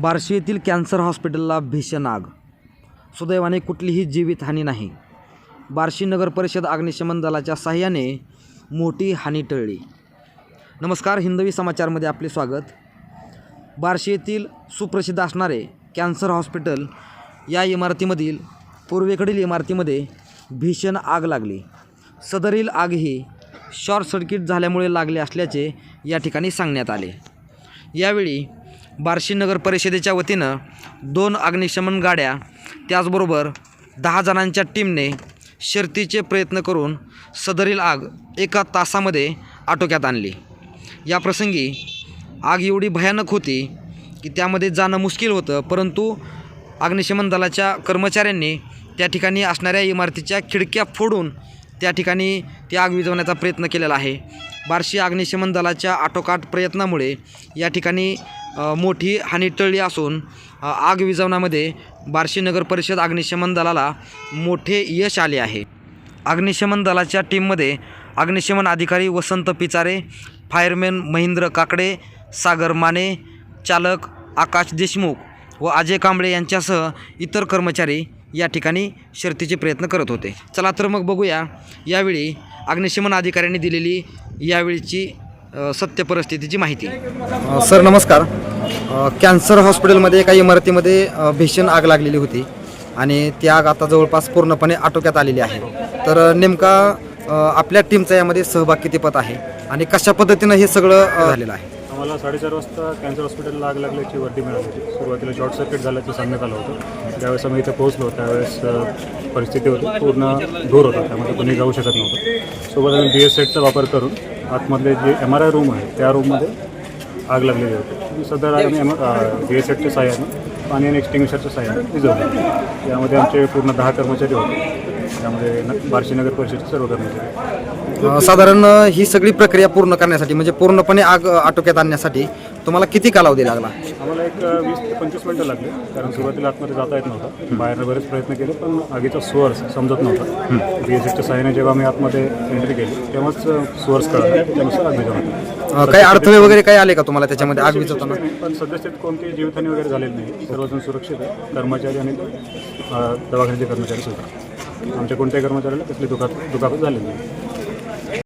बार्शी येथील कॅन्सर हॉस्पिटलला भीषण आग. सुदैवाने कुठलीही जीवितहानी नाही. बार्शी नगर परिषद अग्निशमन दलाच्या साह्याने मोठी हानी टळली. नमस्कार हिंदवी समाचारमध्ये आपले स्वागत. बार्शी येथील सुप्रसिद्ध असणारे कॅन्सर हॉस्पिटल या इमारतीमधील पूर्वेकडील इमारतीमध्ये भीषण आग लागली. सदरील आग ही शॉर्ट सर्किट झाल्यामुळे लागले असल्याचे या ठिकाणी सांगण्यात आले. यावेळी बार्शी नगर परिषदेच्या वतीनं दोन अग्निशमन गाड्या त्याचबरोबर दहा जणांच्या टीमने शर्तीचे प्रयत्न करून सदरील आग एका तासामध्ये आटोक्यात आणली. या प्रसंगी आग एवढी भयानक होती की त्यामध्ये जाणं मुश्किल होतं परंतु अग्निशमन दलाच्या कर्मचाऱ्यांनी त्या ठिकाणी असणाऱ्या इमारतीच्या खिडक्या फोडून त्या ठिकाणी ती आग विझवण्याचा प्रयत्न केलेला आहे. बार्शी अग्निशमन दलाच्या आटोकाट प्रयत्नामुळे या ठिकाणी मोठी हानी टळली असून आग विझवण्यामध्ये बार्शी नगर परिषद अग्निशमन दलाला मोठे यश आले आहे. अग्निशमन दलाच्या टीममध्ये अग्निशमन अधिकारी वसंत पिचारे फायरमॅन महेंद्र काकडे सागर माने चालक आकाश देशमुख व अजय कांबळे यांच्यासह इतर कर्मचारी या ठिकाणी शर्तीचे प्रयत्न करत होते. चला तर मग बघूया यावेळी अग्निशमन अधिकाऱ्यांनी दिलेली यावेळीची अ, सत्य परिस्थितीची माहिती. सर नमस्कार. कॅन्सर हॉस्पिटलमध्ये एका इमारतीमध्ये अ, भीषण आग लागलेली होती आणि ती आग आता जवळपास पूर्णपणे आटोक्यात आलेली आहे. तर अ, नेमका अ, आपल्या टीमचा यामध्ये सहभाग कितीपत आहे आणि कशा पद्धतीनं हे सगळं अ, झालेलं आहे? आम्हाला साडेचार वाजता कॅन्सर हॉस्पिटलला आग लागल्याची वर्दी मिळाली होती. सुरुवातीला शॉर्ट सर्किट झाल्याचं सांगण्यात आलं होतं. ज्यावेळेस आम्ही इथे पोहोचलो त्यावेळेस अ, परिस्थिती होती पूर्ण धूर होता. त्यामध्ये कोणी जाऊ शकत नव्हतं. सोबत आम्ही बी एस सेटचा वापर करून आतमधले जे एम आर आय रूम आहे त्या रूममध्ये आग लागलेली होती. सध्या आग आम्ही बी एस एडच्या साह्याने पाणी आणि एक्स्टिंग्विशरच्या साह्याने विझवली त्यामध्ये आमचे पूर्ण दहा कर्मचारी होते. त्यामध्ये न बार्शी नगर परिषदेचे सर्व कर्मचारी. अ, साधारण अ, ही सगळी प्रक्रिया पूर्ण करण्यासाठी म्हणजे पूर्णपणे आग अ, आटोक्यात आणण्यासाठी तुम्हाला किती कालावधी लागला? आम्हाला एक अ, वीस ते पंचवीस मिनटं लागली कारण सुरुवातीला आतमध्ये जाता येत नव्हतं. बाहेरनं बरेच प्रयत्न केले पण आगीचा सोर्स समजत नव्हता. बी एस एसच्या साह्याने जेव्हा आम्ही आतमध्ये एंट्री केली तेव्हाच सोर्स कळला. त्यानुसार आग अ, काही अडथळे वगैरे काही आले का तुम्हाला त्याच्यामध्ये आग विझवताना? पण सद्यस्थितीत कोणतीही जीवितहानी वगैरे झालेली नाही. सर्वजण सुरक्षित आहे कर्मचारी आणि अ, दवाखान्याचे कर्मचारी सुद्धा. आमच्या कोणत्याही कर्मचाऱ्याला कसली दुखाप दुखापत झालेली नाही.